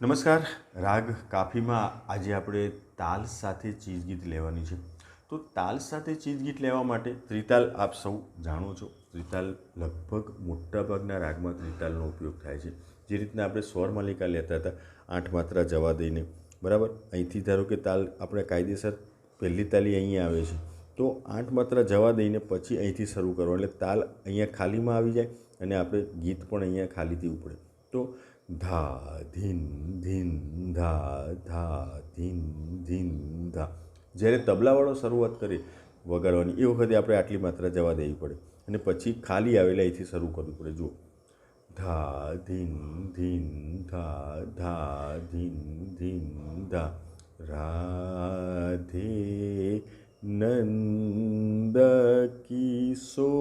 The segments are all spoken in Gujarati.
નમસ્કાર. રાગ કાફીમાં આજે આપણે તાલ સાથે ચીજ ગીત લેવાની છે. તો તાલ સાથે ચીજ ગીત લેવા માટે ત્રિતાલ આપ સૌ જાણો છો. ત્રિતાલ લગભગ મોટાભાગના રાગમાં ત્રિતાલનો ઉપયોગ થાય છે. જે રીતના આપણે સ્વર માલિકા લેતા હતા, આઠ માત્રા જવા દઈને. બરાબર? અહીંથી ધારો કે તાલ આપણે કાયદેસર પહેલી તાલી અહીંયા આવે છે. તો આઠ માત્રા જવા દઈને પછી અહીંથી શરૂ કરવાનું એટલે તાલ અહીંયા ખાલીમાં આવી જાય અને આપણે ગીત પણ અહીંયા ખાલીથી ઉપડે. તો ધા ધીન ધીન ધા ધા ધીન ધીન ધા જ્યારે તબલાવાળો શરૂઆત કરી વગાડવાની, એ વખતે આપણે આટલી માત્રા જવા દેવી પડે. અને પછી ખાલી આવેલા અહીંથી શરૂ કરવું પડે. જુઓ. ધા, ધીન ધીન, ધા ધા, ધીન ધીન, ધા. રાધે નંદ કિશોર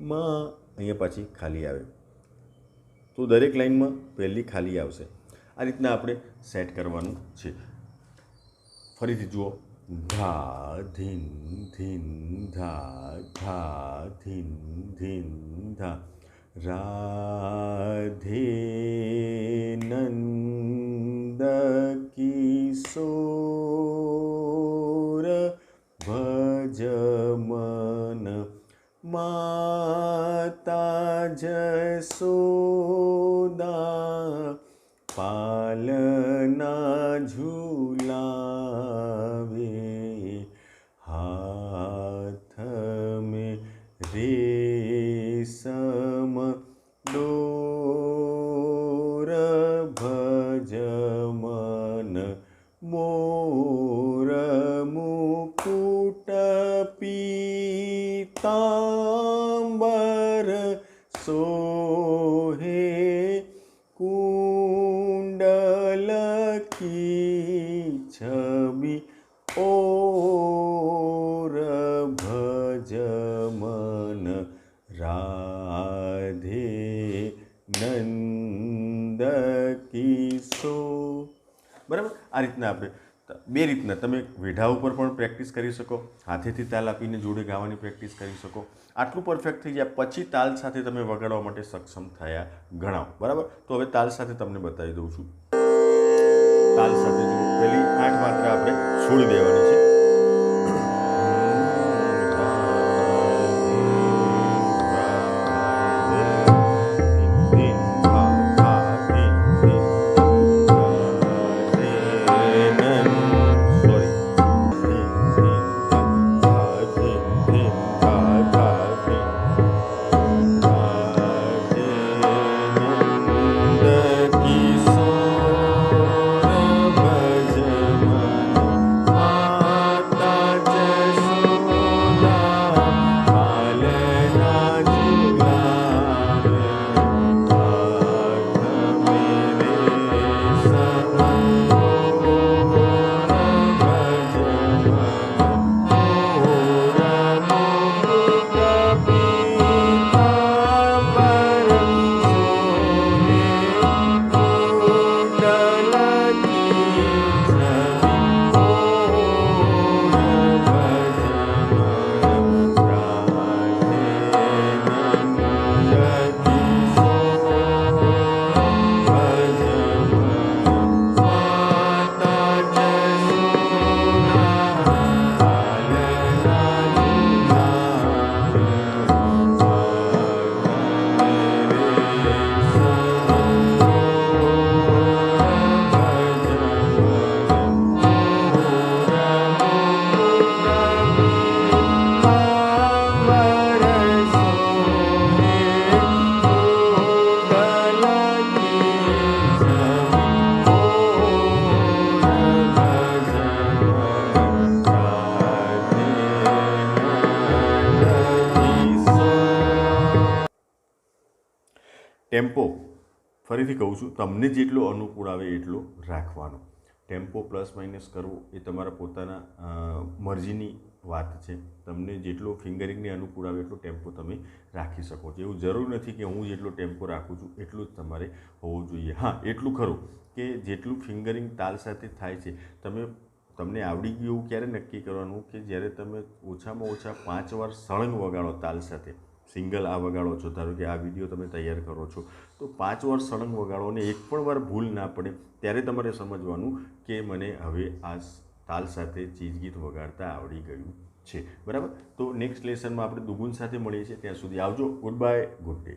માં અહીંયા પાછી ખાલી આવે. તો દરેક લાઈનમાં પહેલી ખાલી આવશે. આ રીતના આપણે સેટ કરવાનું છે. ફરીથી જુઓ. ધા, ધીન ધીન, ધા ધા, ધીન ધીન, ધા. રાધે માતા જસોદા પાલના ઝુલાવે પીતાંબર સોહે કુંડલ કી છબી ઓર ભજ મન રાધે નંદ કિશો બરાબર આ રીતના આપણે બે રીતના. તમે વેઢા ઉપર પણ પ્રેક્ટિસ કરી શકો, હાથેથી તાલ આપીને જોડે ગાવાની પ્રેક્ટિસ કરી શકો. આટલું પરફેક્ટ થઈ જાય, પછી તાલ સાથે તમે વગાડવા માટે સક્ષમ થયા ગણાવ. બરાબર? તો હવે તાલ સાથે તમને બતાવી દઉં છું. તાલ સાથે જો પહેલી આઠ માત્રા આપણે છોડી દેવાની. છે ટેમ્પો, ફરીથી કહું છું, તમને જેટલો અનુકૂળ આવે એટલો રાખવાનો. ટેમ્પો પ્લસ માઇનસ કરવો એ તમારા પોતાના મરજીની વાત છે. તમને જેટલો ફિંગરિંગને અનુકૂળ આવે એટલો ટેમ્પો તમે રાખી શકો છો. એવું જરૂર નથી કે હું જેટલો ટેમ્પો રાખું છું, એટલું જ તમારે હોવું જોઈએ. હા, એટલું ખરું કે જેટલું ફિંગરિંગ તાલ સાથે થાય છે, તમે, તમને આવડી ગયું એવું ક્યારે નક્કી કરવાનું કે જ્યારે તમે ઓછામાં ઓછા પાંચ વાર સળંગ વગાડો તાલ સાથે? સિંગલ આ વગાડો છો? ધારો કે આ વીડિયો તમે તૈયાર કરો છો. તો પાંચ વાર સળંગ વગાડો અને એક પણ વાર ભૂલ ના પડે ત્યારે તમારે સમજવાનું કે મને હવે આ તાલ સાથે ચીજ ગીત વગાડતા આવડી ગયું છે. બરાબર? તો નેક્સ્ટ લેસનમાં આપણે દુગુન સાથે મળીએ છીએ. ત્યાં સુધી આવજો. Good bye good day